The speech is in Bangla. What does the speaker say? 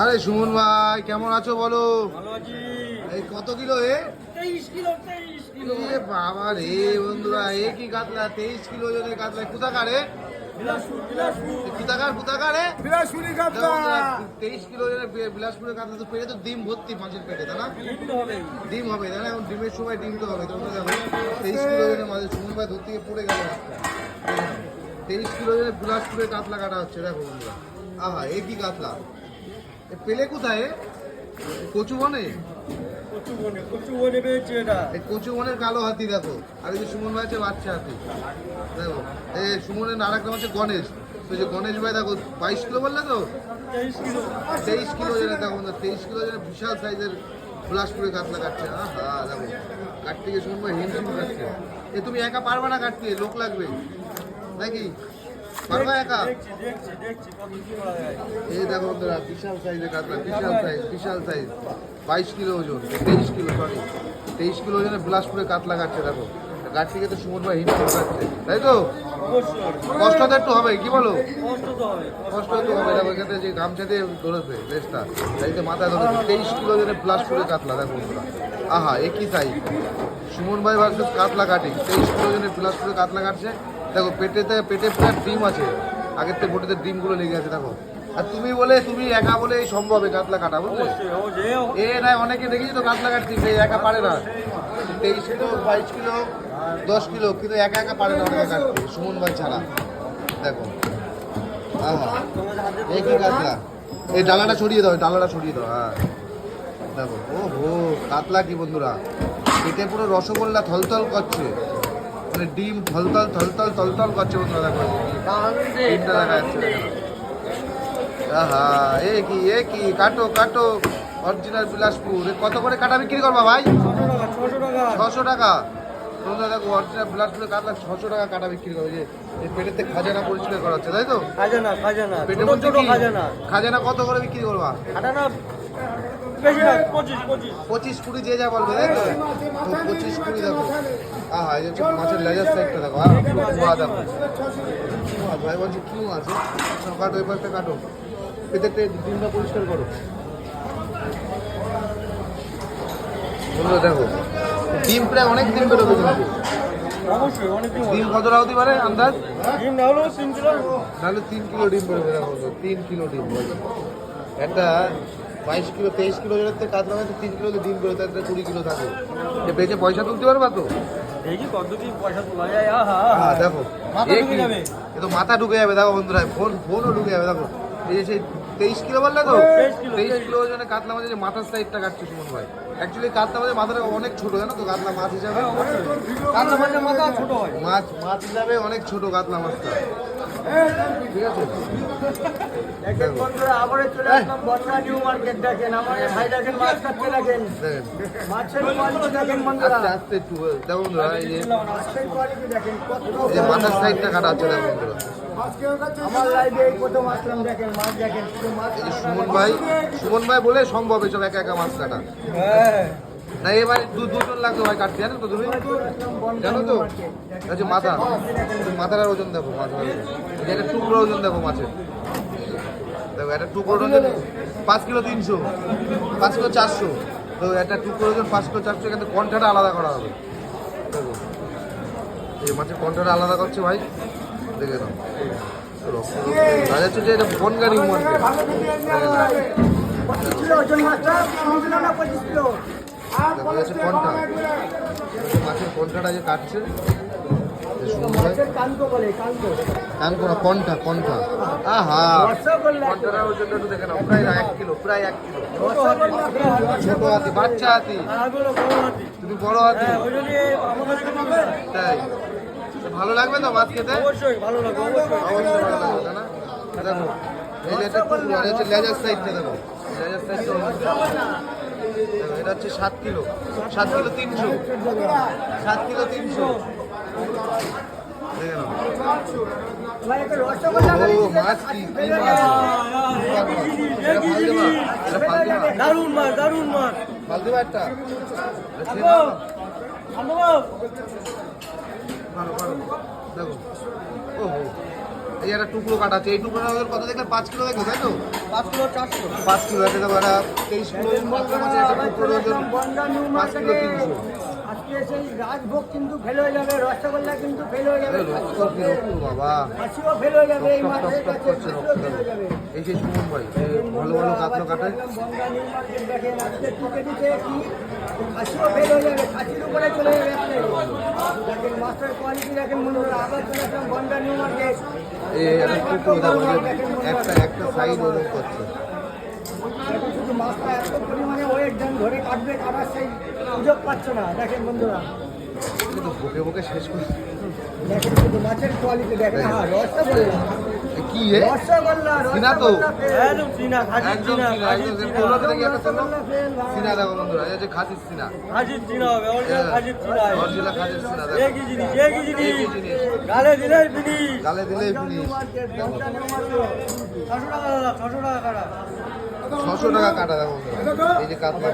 আরে সুমন ভাই কেমন আছো বলো? এই কত কিলো এ? বাবা রে বন্ধুরা এ কি কাতলা? তেইশ কিলো ওজনের কাতলা। কোথাকার বিলাসপুরি তেইশ কিলো ওজনের বিলাসপুরের কাতলা। তো পেটে তো ডিম ভর্তি মাছের পেটে তাই না? ডিম হবে তাই না? এখন ডিমের সময় ডিম তো হবে তোমরা দেখো তেইশ কিলো ওজনের মাছের সুমন ভাই ধরতে গিয়ে পড়ে গেল তেইশ কিলো ওজনের বিলাসপুরের কাতলা কাটা হচ্ছে দেখো বন্ধুরা। আহা এ কি কাতলা? পেলে কোথায়? কচু বনে? কচু বনে কচু বনে পেয়েছে এটা। এই কচু মনের কালো হাতি দেখো। আর এই যে সুমন ভাই আছে বাচ্চা হাতি। দেখো এই সুমনের আর একটা হচ্ছে গণেশ। যে গণেশ ভাই দেখো বাইশ কিলো বললে তো? তেইশ কিলো। তেইশ কিলো দেখো তেইশ কিলো বিশাল সাইজের বিলাসপুরে কাতলা কাটছে। হ্যাঁ দেখো কাটতে গিয়ে সুমন ভাই হিমশিম কাটছে এ তুমি একা পারবে না কাটতে লোক লাগবে। নাকি? পারবা একা? এই দেখো বন্ধুরা বিশাল সাইজের কাতলা বিশাল সাইজ বিশাল সাইজ বাইশ কিলো ওজন তেইশ কিলো সরি তেইশ কিলো ওজনে বিলাসপুরে কাতলা কাটছে দেখো। গাছ থেকে তো সুমন ভাই হিট কাটছে। তাই তো? কষ্ট তো একটু হবে কি বলো? কষ্ট তো হবে দেখো এখানে যে গামছা দিয়ে ধরেছে লেজটা তাইতে মাথায় ধরেছে তেইশ কিলো ওজনে বিলাসপুরে কাতলা দেখো বন্ধুরা। আহা একই সাইজ সুমন ভাই ভার্সেস কাতলা কাটিং তেইশ কিলো ওজনে বিলাসপুরে কাতলা কাটছে। দেখো পেটেতে পেটে পুরো ডিম আছে। আগের থেকে বটিতে ডিমগুলো লেগে আছে দেখো। আর তুমি বলে তুমি একা বলে এই সম্ভব কাতলা কাটা বুঝলে? এ না অনেকে দেখেছি তো কাতলা কাটছি একা পারে না। তেইশ কিলো বাইশ কিলো দশ কিলো কিন্তু একা একা পারে না অনেকে কাটতে সুমন ভাই ছাড়া। দেখো। এই কি কাতলা এই ডালাটা ছড়িয়ে দাও ডালাটা ছড়িয়ে দাও হ্যাঁ। দেখো ও হো কাতলা কি বন্ধুরা? পেটে পুরো রসগোল্লা থলথল করছে। মানে ডিম থলথল থলথল থলথল করছে বন্ধুরা দেখো। ডিমটা দেখা যাচ্ছে। আহা এ কি এ কি কাটো কাটো। অরিজিনাল বিলাসপুর। কত করে কাটা বিক্রি করবা ভাই? ছশো টাকা। তোমরা দেখো অরিজিনাল বিলাসপুরে কাটলা ছশো টাকা কাটা বিক্রি করবে। যে এই পেটেতে খাজানা পরিষ্কার করা হচ্ছে তাই তো? খাজানা খাজানা। পেটে? খাজানা। খাজানা কত করে বিক্রি করবা? খাজানা পঁচিশ কুড়ি যে যা বলবে তাই তো? পঁচিশ কুড়ি দেখো। আহা এই মাছের লেজার সাইডটা দেখো আর কুয়া দেখো ভাই বলছে কিউ আছে কাটো পাশটা কাটো। পেটেতে ডিমটা পরিষ্কার করো। বন্ধুরা দেখো ডিম প্রায় অনেক ডিম বেরোবে কিন্তু দিন ডিম কতটা হতে পারে আন্দাজ? ডিম না হলেও তিন কিলো। তাহলে তিন কিলো ডিম বেরোবে দেখো তিন কিলো ডিম একটা বাইশ কিলো তেইশ কিলো থেকে কাতলা মাছ তিন কিলো ডিম বেরোতে একটা কুড়ি কিলো থাকে। বেচে পয়সা তুলতে পারবা তো দেখি কত কি পয়সা তোলা যায় হ্যাঁ দেখো। মাথা এ ঢুকে যাবে। তো মাথা ঢুকে যাবে দেখো বন্ধুরা ফোন ফোনও ঢুকে যাবে দেখো। এই যে সেই তেইশ কিলো বললে তো? 23 কিলো, তেইশ 23 কিলো ওজনে কাতলা মাছের যে মাথার সাইডটা কাটছে সুমন ভাই। অ্যাকচুয়ালি কাতলা মাছের মাথাটা অনেক ছোট জানো তো? কাতলা মাছ হিসাবে। মাছের মাথা ছোট হয়। মাছ মাছ হিসাবে অনেক ছোট কাতলা মাছটা। ঠিক আছে? দেখেন বন্ধুরা আবার চলে আসলাম বর্ষা নিউ মার্কেট দেখেন আমার ভাই দেখেন মাছ কাটতে দেখেন। মাছের কোয়ালিটি দেখেন বন্ধুরা। আস্তে আস্তে একটু দেখো বন্ধুরা এই যে। মাছের কোয়ালিটি দেখেন কত এই যে মাথার সাইডটা কাটা দেখো বন্ধুরা। আমার লাইভে এই প্রথম আসলাম দেখেন মাছ দেখেন শুধু মাছ সুমন ভাই সুমন ভাই বলে সম্ভব এসব একা একা মাছ কাটা। হ্যাঁ। না এবার দু দুজন লাগবে ভাই কাটতে জানো তো তুমি? তো? আচ্ছা মাথা মাথার ওজন দেখো মাথার। একটা টুকরো ওজন দেখো মাছের দেখো, একটা টুকরো ওজন পাঁচ কিলো তিনশো, পাঁচ কিলো চারশো। তো একটা টুকরো ওজন পাঁচ কিলো চারশো, এখানে কন্টাটা আলাদা করা হবে। দেখো। এই মাছের কন্টাটা আলাদা করছে ভাই। দেখে নাও। রাজা হচ্ছে যে এটা বনগাড়ি মার্কেট। দেখা যাচ্ছে কন্টা মাছের কন্টাটা যে কাটছে। কন্টা কন্টা আহা। একটু দেখে নাও। প্রায় এক কিলো প্রায় এক কিলো। ছোট হাতি বাচ্চা হাতি। হাতি। তুমি বড় হাতি। হ্যাঁ তাই। ভালো লাগবে তো মাছ খেতে? অবশ্যই ভালো লাগবে অবশ্যই অবশ্যই। ভালো লাগবে তাই না? দেখো এই লেজার সাইডটা দেখো। লেজার সাইডটা এটা হচ্ছে সাত কিলো। সাত কিলো তিনশো। সাত কিলো তিনশো। দারুণ মাছ? দারুণ মাছ। ফালদিমা একটা মারো মারো দেখো। ওহো। এই একটা টুকরো কাটা আছে এই টুকরোটা ওদের কত দেখলে? পাঁচ কিলো দেখবে তাই তো? পাঁচ কিলো চারশো। পাঁচ কিলো আছে তো একটা তেইশ কিলো ওজন পাঁচ কিলো তিনশো। আজকে সেই রাজভোগ কিন্তু ফেল হয়ে যাবে রসগোল্লা কিন্তু ফেল হয়ে যাবে রক্ত কি রক্ত বাবা? হাসিও ফেল হয়ে যাবে এই মাছের কাছে এই সেই সুমন ভাই ভালো ভালো কাতলা কাটায় বনগা নিউ মার্কেট দেখেন আজকে টুকে দিতে কি? হাসিও ফেল হয়ে যাবে খাসির উপরে চলে যাবে দেখেন মাছের কোয়ালিটি দেখেন বন্ধুরা আবার চলে আসলাম বনগা নিউ মার্কেট। মাছটা এত পরিমাণে ওয়েট দেন ধরে কাটবে কাটার সেই সুযোগ পাচ্ছে না দেখেন বন্ধুরা বকে বকে শেষ করছে দেখেন মাছের কোয়ালিটি দেখেন হ্যাঁ রসটা এ কি হে রসগোল্লা চিনা তো? একদম চিনা খাসির চিনা, খাসির একটা ভাই। সিনা দেখো বন্ধুরা এই যে খাসির সিনা। খাসির চিনা হবে অরিজিনাল খাসির চিনা অরিজিনাল খাসির সিনা দেখো। একই জিনিস একই জিনিস। জিনিস। গালে দিলে ফিনিশ গালে দিলেই ফিনিশ বনগা নিউ মার্কেট। ছশো টাকা দাদা ছশো টাকা কাটা। ছশো টাকা কাটা দেখো বন্ধুরা। এই যে কাতলা